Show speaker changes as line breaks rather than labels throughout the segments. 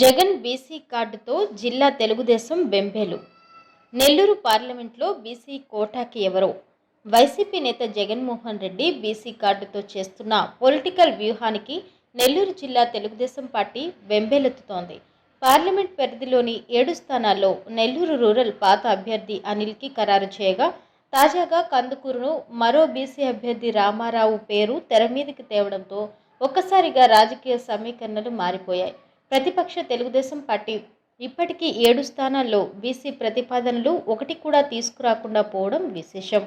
Jagan BC కార్డుతో జిల్లా తెలుగుదేశం బెంబేలు. నెల్లూరు పార్లమెంట్లో బీసీ కోటాకి ఎవరో? వైసీపీ నేత జగన్మోహన్ రెడ్డి బీసీ కార్డుతో చేస్తున్న పొలిటికల్ వ్యూహానికి నెల్లూరు జిల్లా తెలుగుదేశం పార్టీ బెంబేలెత్తుతోంది. పార్లమెంట్ పరిధిలోని ఏడు స్థానాల్లో నెల్లూరు రూరల్ పాత అభ్యర్థి అనిల్కి ఖరారు చేయగా తాజాగా కందుకూరును మరో బీసీ అభ్యర్థి రామారావు పేరు తెర మీదకి తేవడంతో ఒక్కసారిగా రాజకీయ సమీకరణలు మారిపోయాయి. ప్రతిపక్ష తెలుగుదేశం పార్టీ ఇప్పటికీ ఏడు స్థానాల్లో బీసీ ప్రతిపాదనలు ఒకటి కూడా తీసుకురాకుండా పోవడం విశేషం.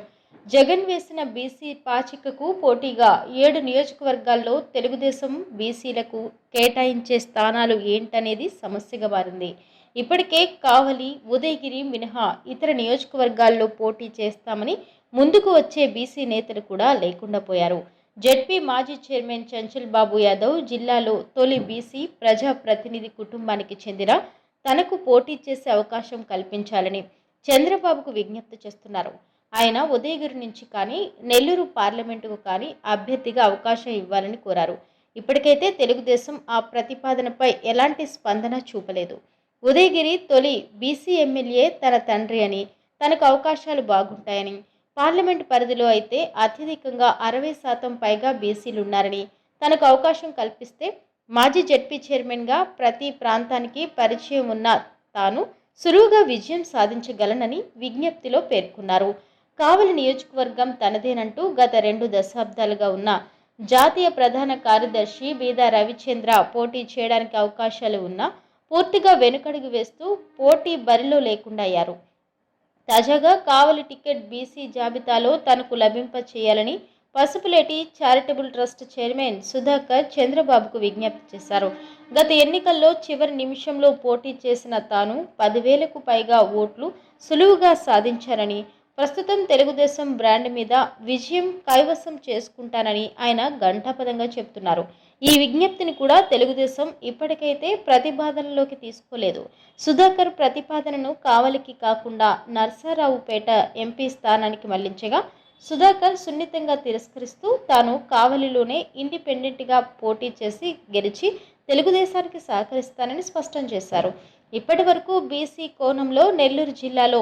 జగన్ వేసిన బీసీ పాచికకు పోటీగా ఏడు నియోజకవర్గాల్లో తెలుగుదేశం బీసీలకు కేటాయించే స్థానాలు ఏంటనేది సమస్యగా మారింది. ఇప్పటికే కావలి ఉదయగిరి మినహా ఇతర నియోజకవర్గాల్లో పోటీ చేస్తామని ముందుకు వచ్చే బీసీ నేతలు కూడా లేకుండా పోయారు. జెడ్పీ మాజీ చైర్మన్ చంచల్ బాబు యాదవ్ జిల్లాలో తొలి బీసీ ప్రజా ప్రతినిధి కుటుంబానికి చెందిన తనకు పోటీ చేసే అవకాశం కల్పించాలని చంద్రబాబుకు విజ్ఞప్తి చేస్తున్నారు. ఆయన ఉదయగిరి నుంచి కానీ నెల్లూరు పార్లమెంటుకు కానీ అభ్యర్థిగా అవకాశం ఇవ్వాలని కోరారు. ఇప్పటికైతే తెలుగుదేశం ఆ ప్రతిపాదనపై ఎలాంటి స్పందన చూపలేదు. ఉదయగిరి తొలి బీసీ ఎమ్మెల్యే తన తండ్రి అని తనకు అవకాశాలు బాగుంటాయని పార్లమెంట్ పరిధిలో అయితే అత్యధికంగా అరవై శాతం పైగా బీసీలు ఉన్నారని తనకు అవకాశం కల్పిస్తే మాజీ జడ్పీ చైర్మన్గా ప్రతి ప్రాంతానికి పరిచయం ఉన్న తాను సులువుగా విజయం సాధించగలనని విజ్ఞప్తిలో పేర్కొన్నారు. కావలి నియోజకవర్గం తనదేనంటూ గత రెండు దశాబ్దాలుగా ఉన్న జాతీయ ప్రధాన కార్యదర్శి బీదా రవిచంద్ర పోటీ చేయడానికి అవకాశాలు ఉన్నా పూర్తిగా వెనుకడుగు వేస్తూ పోటీ బరిలో లేకుండా అయ్యారు తాజాగా కావలి టికెట్ బీసీ జాబితాలో తనకు లభింప చేయాలని Pasupuleti charitable trust chairman Sudhakar చంద్రబాబుకు విజ్ఞప్తి చేశారు. గత ఎన్నికల్లో చివరి నిమిషంలో పోటీ చేసిన తాను పదివేలకు పైగా ఓట్లు సులువుగా సాధించారని ప్రస్తుతం తెలుగుదేశం బ్రాండ్ మీద విజయం కైవసం చేసుకుంటానని ఆయన ఘంటాపదంగా చెప్తున్నారు ఈ విజ్ఞప్తిని కూడా తెలుగుదేశం ఇప్పటికైతే ప్రతిపాదనలోకి తీసుకోలేదు. సుధాకర్ ప్రతిపాదనను కావలికి కాకుండా నర్సారావుపేట ఎంపీ స్థానానికి మళ్ళించగా సుధాకర్ సున్నితంగా తిరస్కరిస్తూ తాను కావలిలోనే ఇండిపెండెంట్గా పోటీ చేసి గెలిచి తెలుగుదేశానికి సహకరిస్తానని స్పష్టం చేశారు. ఇప్పటి వరకు బీసీ కోణంలో నెల్లూరు జిల్లాలో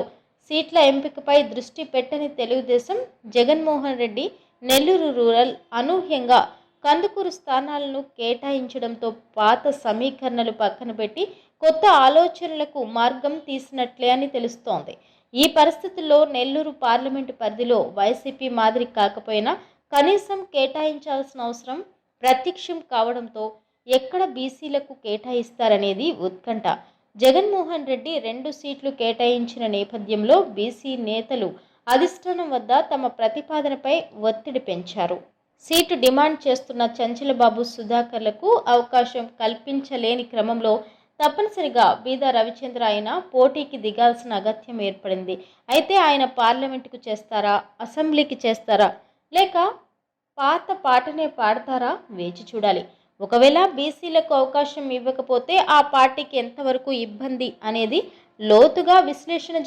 సీట్ల ఎంపికపై దృష్టి పెట్టని తెలుగుదేశం జగన్మోహన్ రెడ్డి నెల్లూరు రూరల్ అనూహ్యంగా కందుకూరు స్థానాలను కేటాయించడంతో పాత సమీకరణలు పక్కన పెట్టి కొత్త ఆలోచనలకు మార్గం తీసినట్లే అని తెలుస్తోంది. ఈ పరిస్థితుల్లో నెల్లూరు పార్లమెంటు పరిధిలో వైసీపీ మాదిరి కాకపోయినా కనీసం కేటాయించాల్సిన అవసరం ప్రత్యక్షం కావడంతో ఎక్కడ బీసీలకు కేటాయిస్తారనేది ఉత్కంఠ. జగన్మోహన్ రెడ్డి రెండు సీట్లు కేటాయించిన నేపథ్యంలో బీసీ నేతలు అధిష్టానం వద్ద తమ ప్రతిపాదనపై ఒత్తిడి పెంచారు. సీటు డిమాండ్ చేస్తున్న చంచలబాబు సుధాకర్లకు అవకాశం కల్పించలేని క్రమంలో తప్పనిసరిగా బీదా రవిచంద్ర ఆయన పోటీకి దిగాల్సిన అగత్యం ఏర్పడింది. అయితే ఆయన పార్లమెంటుకు చేస్తారా? అసెంబ్లీకి చేస్తారా? లేక పాత పాటనే పాడతారా? వేచి చూడాలి. ఒకవేళ బీసీలకు అవకాశం ఇవ్వకపోతే ఆ పార్టీకి ఎంతవరకు ఇబ్బంది అనేది లోతుగా విశ్లేషణ